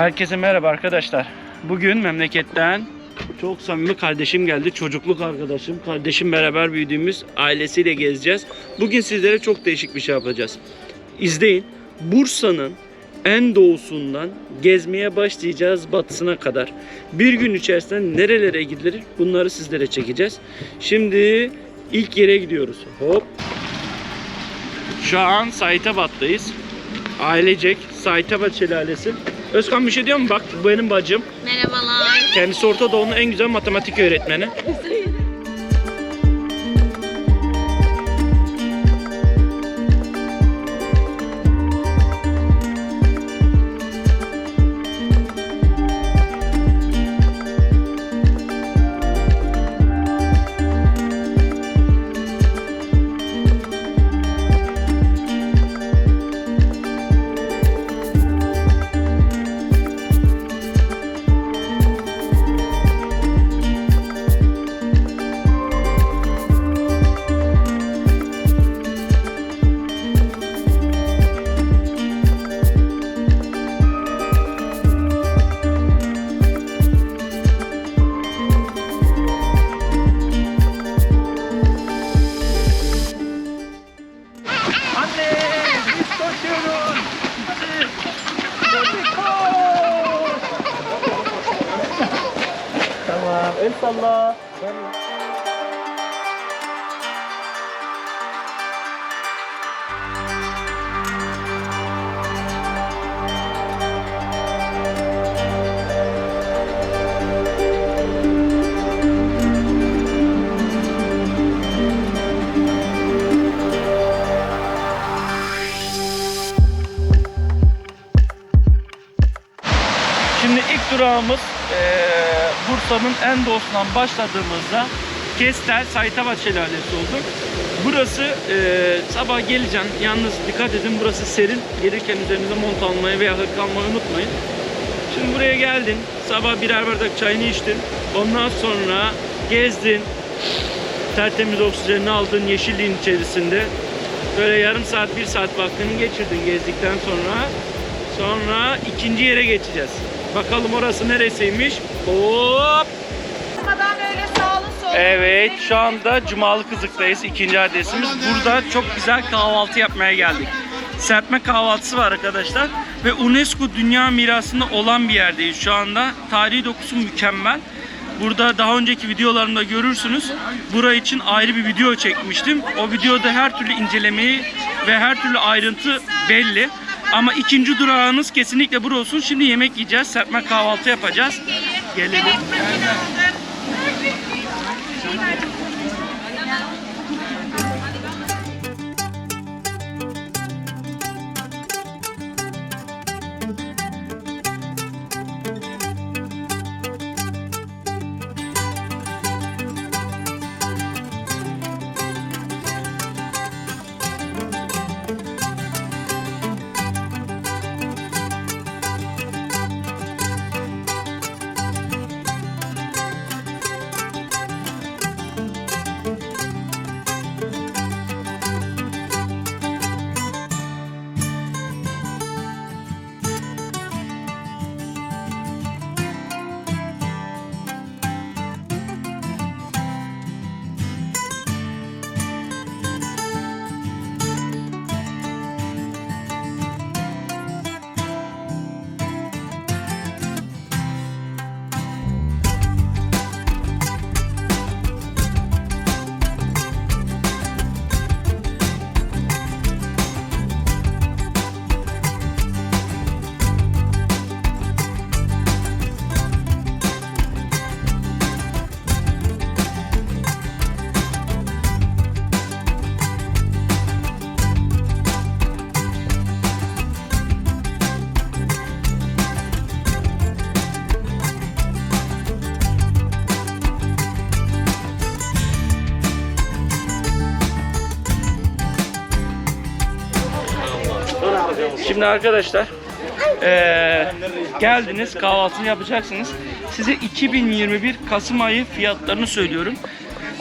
Herkese merhaba arkadaşlar. Bugün memleketten çok samimi kardeşim geldi. Çocukluk arkadaşım. Kardeşim beraber büyüdüğümüz ailesiyle gezeceğiz. Bugün sizlere çok değişik bir şey yapacağız. İzleyin. Bursa'nın en doğusundan gezmeye başlayacağız batısına kadar. Bir gün içerisinde nerelere gidilir bunları sizlere çekeceğiz. Şimdi ilk yere gidiyoruz. Hop. Şu an Saitabat'tayız. Ailecek Saitabat Şelalesi. Özkan bir şey diyor mu? Bak bu benim bacım. Merhabalar. Kendisi Orta Doğu'nun en güzel matematik öğretmeni. Bursa'nın en doğusundan başladığımızda Kestel Saytabat Şelalesi oldu. Burası eee, sabah geleceğim. Yalnız dikkat edin burası serin. Gelirken üzerinize mont almayı veya hırka almayı unutmayın. Şimdi buraya geldin. Sabah birer bardak çayını içtin. Ondan sonra gezdin. Tertemiz oksijenini aldın yeşilliğin içerisinde. Böyle yarım saat, bir saat vaktini geçirdin gezdikten sonra. Sonra ikinci yere geçeceğiz. Bakalım orası neresiymiş? Hop! Çıkmadan öyle sağlı sollu. Evet şu anda Cumalı Kızık'tayız. ikinci adresimiz. Burada çok güzel kahvaltı yapmaya geldik. Serpme kahvaltısı var arkadaşlar. Ve UNESCO Dünya Mirası'nda olan bir yerdeyiz şu anda. Tarihi dokusu mükemmel. Burada daha önceki videolarımda görürsünüz. Bura için ayrı bir video çekmiştim. O videoda her türlü incelemeyi ve her türlü ayrıntı belli. Ama ikinci durağınız kesinlikle bura olsun. Şimdi yemek yiyeceğiz. Serpme kahvaltı yapacağız. Gelelim. Şimdi arkadaşlar eee, geldiniz kahvaltını yapacaksınız. Size 2021 Kasım ayı fiyatlarını söylüyorum.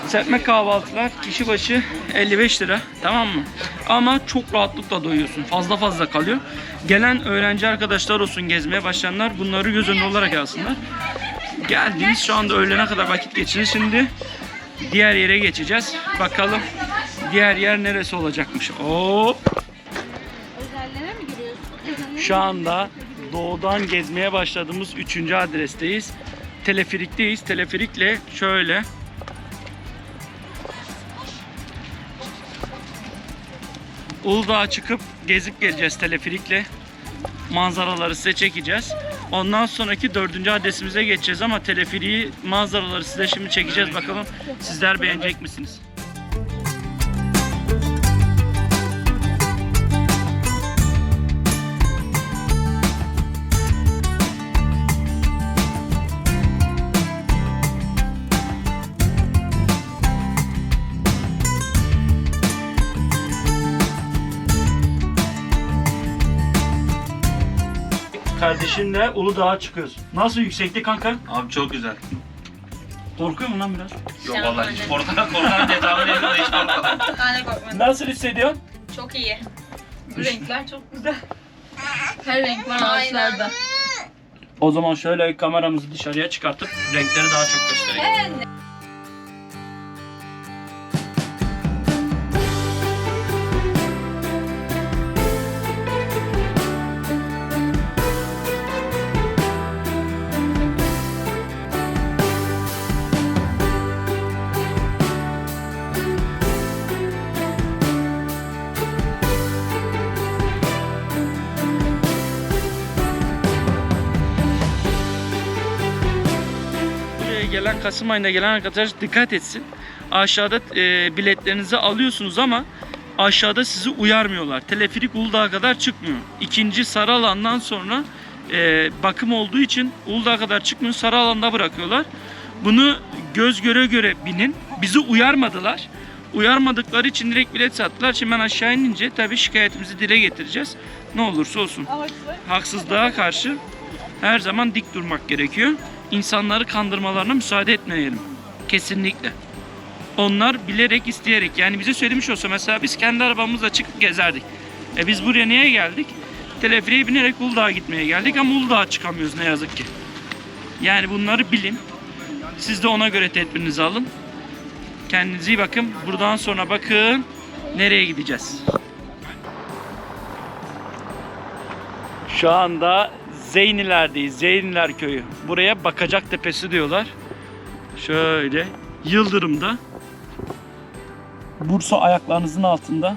Serpme kahvaltılar kişi başı 55 lira tamam mı? Ama çok rahatlıkla doyuyorsun. Fazla fazla kalıyor. Gelen öğrenci arkadaşlar olsun gezmeye başlayanlar bunları göz önüne olarak alsınlar. Geldiniz şu anda öğlene kadar vakit geçirin. Şimdi diğer yere geçeceğiz. Bakalım diğer yer neresi olacakmış. Hop. Şu anda doğudan gezmeye başladığımız 3. adresteyiz. Teleferikteyiz. Teleferikle şöyle Uludağ'a çıkıp gezip geleceğiz teleferikle. Manzaraları size çekeceğiz. Ondan sonraki dördüncü adresimize geçeceğiz ama teleferiği manzaraları size şimdi çekeceğiz. Bakalım sizler beğenecek misiniz? Kardeşinle Uludağ'a çıkıyoruz. Nasıl yükseklik kanka? Abi çok güzel. Korkuyor musun lan biraz? Yok vallahi hiç korkan korkan diye tahmin ediyorum da hiç korkmadım. Tane korkmadım. Nasıl hissediyorsun? Çok iyi. Bu renkler çok güzel. Her renk var ağaçlarda. O zaman şöyle kameramızı dışarıya çıkartıp renkleri daha çok göstereyim. Buraya gelen Kasım ayında gelen arkadaşlar dikkat etsin. Aşağıda e, biletlerinizi alıyorsunuz ama aşağıda sizi uyarmıyorlar. Teleferik Uludağ'a kadar çıkmıyor. İkinci sarı alandan sonra e, bakım olduğu için Uludağ'a kadar çıkmıyor. Sarı alanda bırakıyorlar. Bunu göz göre göre binin. Bizi uyarmadılar. Uyarmadıkları için direkt bilet sattılar. Şimdi ben aşağı inince tabii şikayetimizi dile getireceğiz. Ne olursa olsun. Haksızlığa karşı her zaman dik durmak gerekiyor. İnsanları kandırmalarına müsaade etmeyelim. Kesinlikle. Onlar bilerek isteyerek yani bize söylemiş olsa mesela biz kendi arabamızla çıkıp gezerdik. E biz buraya niye geldik? Teleferiğe binerek Uludağ'a gitmeye geldik ama Uludağ'a çıkamıyoruz ne yazık ki. Yani bunları bilin. Siz de ona göre tedbirinizi alın. Kendinize iyi bakın. Buradan sonra bakın nereye gideceğiz. Şu anda Zeyniler'deyiz. Zeyniler köyü. Buraya Bakacak Tepesi diyorlar. Şöyle Yıldırım'da. Bursa ayaklarınızın altında.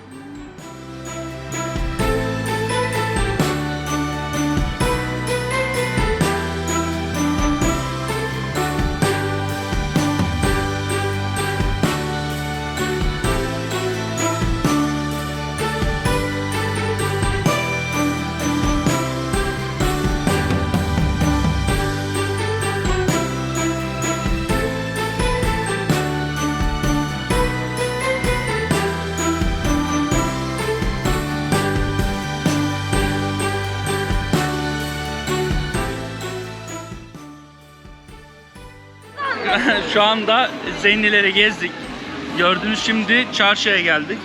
Şu anda Zeynilere gezdik. Gördünüz şimdi çarşıya geldik.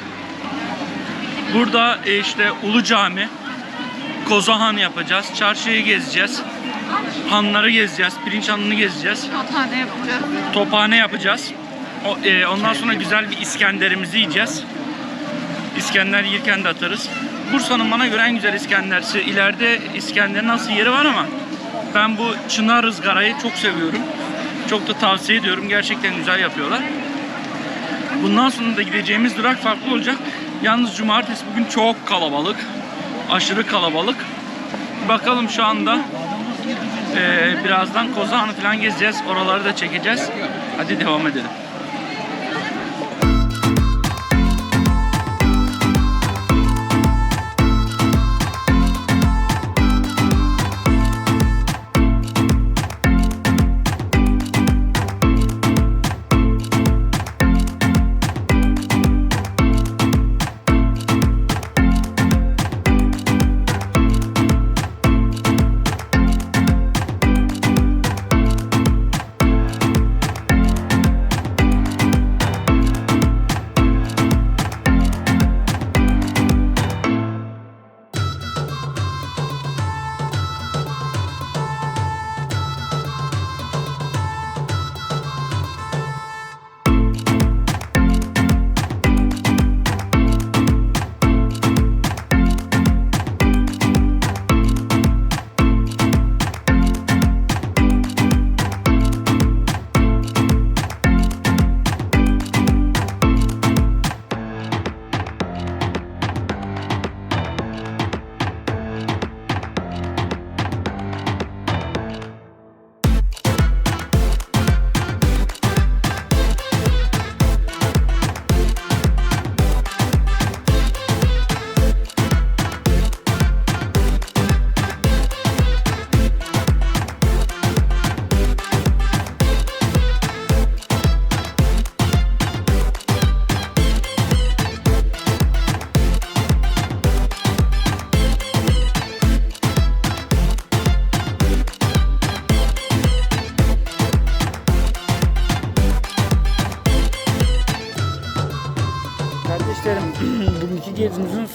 Burada e, işte Ulu Cami, Kozahan yapacağız. Çarşıyı gezeceğiz. Hanları gezeceğiz. Pirinç hanını gezeceğiz. Tane yapacağız. Tophane yapacağız. O, e, ondan sonra güzel bir İskenderimizi yiyeceğiz. İskender yerken de atarız. Bursa'nın bana göre en güzel İskendersi. İleride İskender'in nasıl yeri var ama ben bu Çınar ızgarayı çok seviyorum. Çok da tavsiye ediyorum. Gerçekten güzel yapıyorlar. Bundan sonra da gideceğimiz durak farklı olacak. Yalnız cumartesi bugün çok kalabalık. Aşırı kalabalık. Bakalım şu anda ee, birazdan Kozağan'ı falan gezeceğiz. Oraları da çekeceğiz. Hadi devam edelim.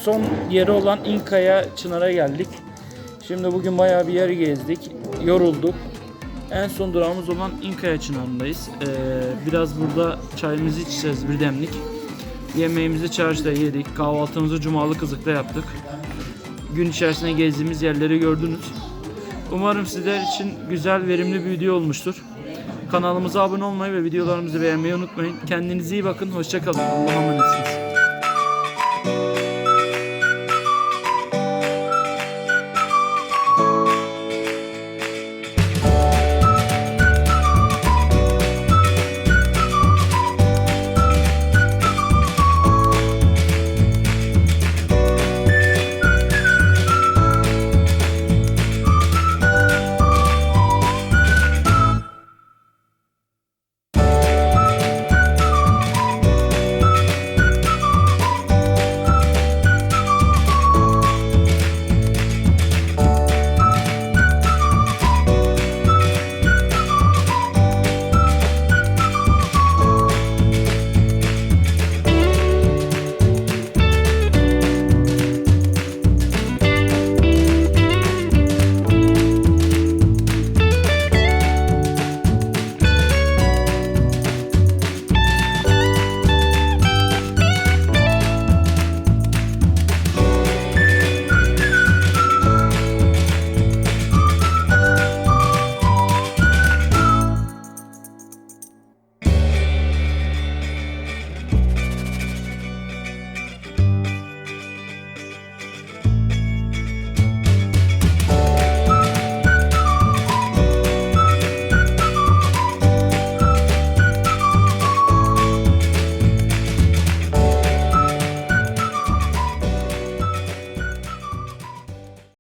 Son yeri olan İnkaya Çınar'a geldik. Şimdi bugün bayağı bir yer gezdik. Yorulduk. En son durağımız olan İnkaya Çınar'ındayız. Ee, biraz burada çayımızı içeceğiz bir demlik. Yemeğimizi çarşıda yedik. Kahvaltımızı cumalı kızıkta yaptık. Gün içerisinde gezdiğimiz yerleri gördünüz. Umarım sizler için güzel, verimli bir video olmuştur. Kanalımıza abone olmayı ve videolarımızı beğenmeyi unutmayın. Kendinize iyi bakın. Hoşçakalın. Allah'a emanetsiniz.